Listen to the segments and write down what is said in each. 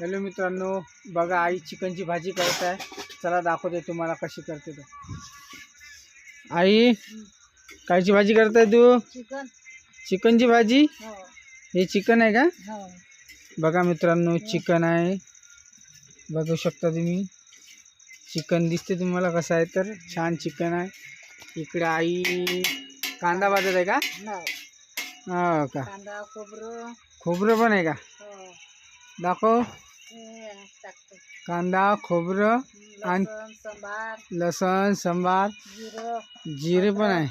Hello मित्रांनो बघा आई चिकनची भाजी करत आहे. चला दाखवते तुम्हाला कशी करते तर आई कायची भाजी करताय तू? चिकन. चिकनची भाजी? हो. हे चिकन आहे का? हो. बघा मित्रांनो चिकन आहे. बघू शकता तुम्ही. चिकन दिसते तुम्हाला कसं आहे तर. छान चिकन आहे. इकडे आई कांदा भाजत आहे का? हो का? कांदा खोबरं. खोबरं पण आहे का? हो. दाखव. कांदा खोबरं आणि- लसण सांबार. जिरं. पण आहे.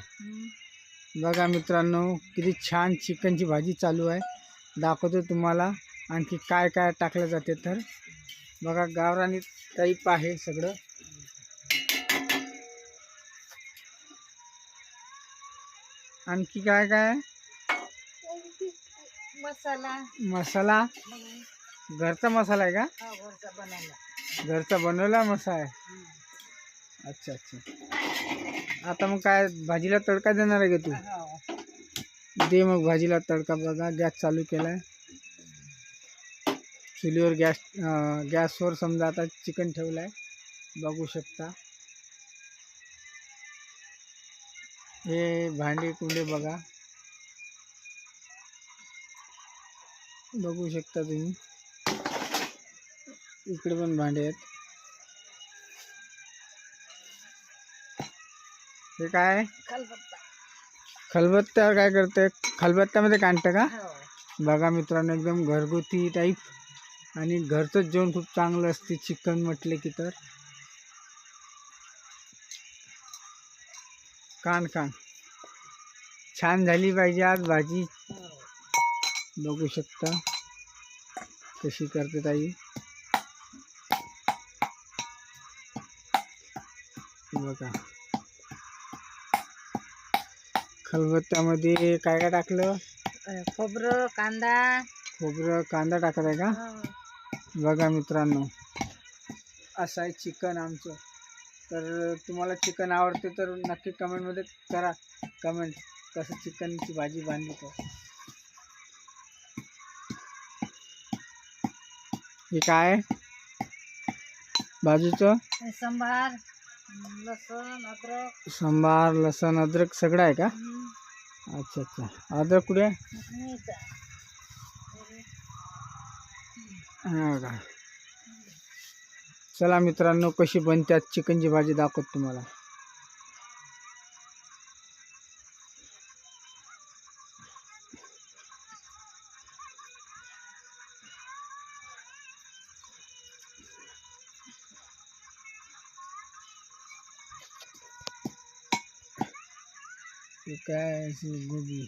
बघा मित्रांनो किती छान चिकनची भाजी चालू आहे. दाखवतो तुम्हाला आणखी काय काय टाकलं जाते तर. बघा गावरानी टाईप आहे सगळं. आणखी काय काय? मसाला. मसाला. घरचा मसाला आहे का? हो घरचा बनवला. घरचा बनवला मसाला आहे. अच्छा अच्छा. आता मग काय भाजीला तडका देणार आहे का तू? हो. दे मग भाजीला तडका बघा गॅस चालू केला आहे चुलीवर गॅस गॅसवर समजा आता चिकन ठेवलं आहे बघू शकता. हे भांडे कुंडे बघा. बघू शकता तुम्ही. इकडे पण भांडे आहेत. हे काय? खलबत्त्यावर काय करते खलबत्त्यामध्ये काढतं का? हो. बघा मित्रांनो एकदम घरगुती टाईप आणि घरचंच जेवण खूप चांगलं असते चिकन म्हटले की तर. कान कान. छान झाली पाहिजे आज भाजी. हो. बघू शकता कशी करते ताई. बघा. खलबत्त्यामध्ये काय काय टाकलं? खोबरं कांदा. खोबरं कांदा टाकत आहे का? हो. बघा मित्रांनो असं आहे चिकन आमचं. तर तुम्हाला चिकन आवडते तर नक्की कमेंटमध्ये करा. कमेंट कसं चिकनची भाजी बांधली तर. हे काय? बाजूचं सांबार. लसण अद्रक सांबार लसण अद्रक सगळं आहे का? अच्छा अच्छा. अद्रक कुठे आहे? हा का? चला मित्रांनो कशी बनते आज चिकनची भाजी दाखवत तुम्हाला. हे काय अशी गोबी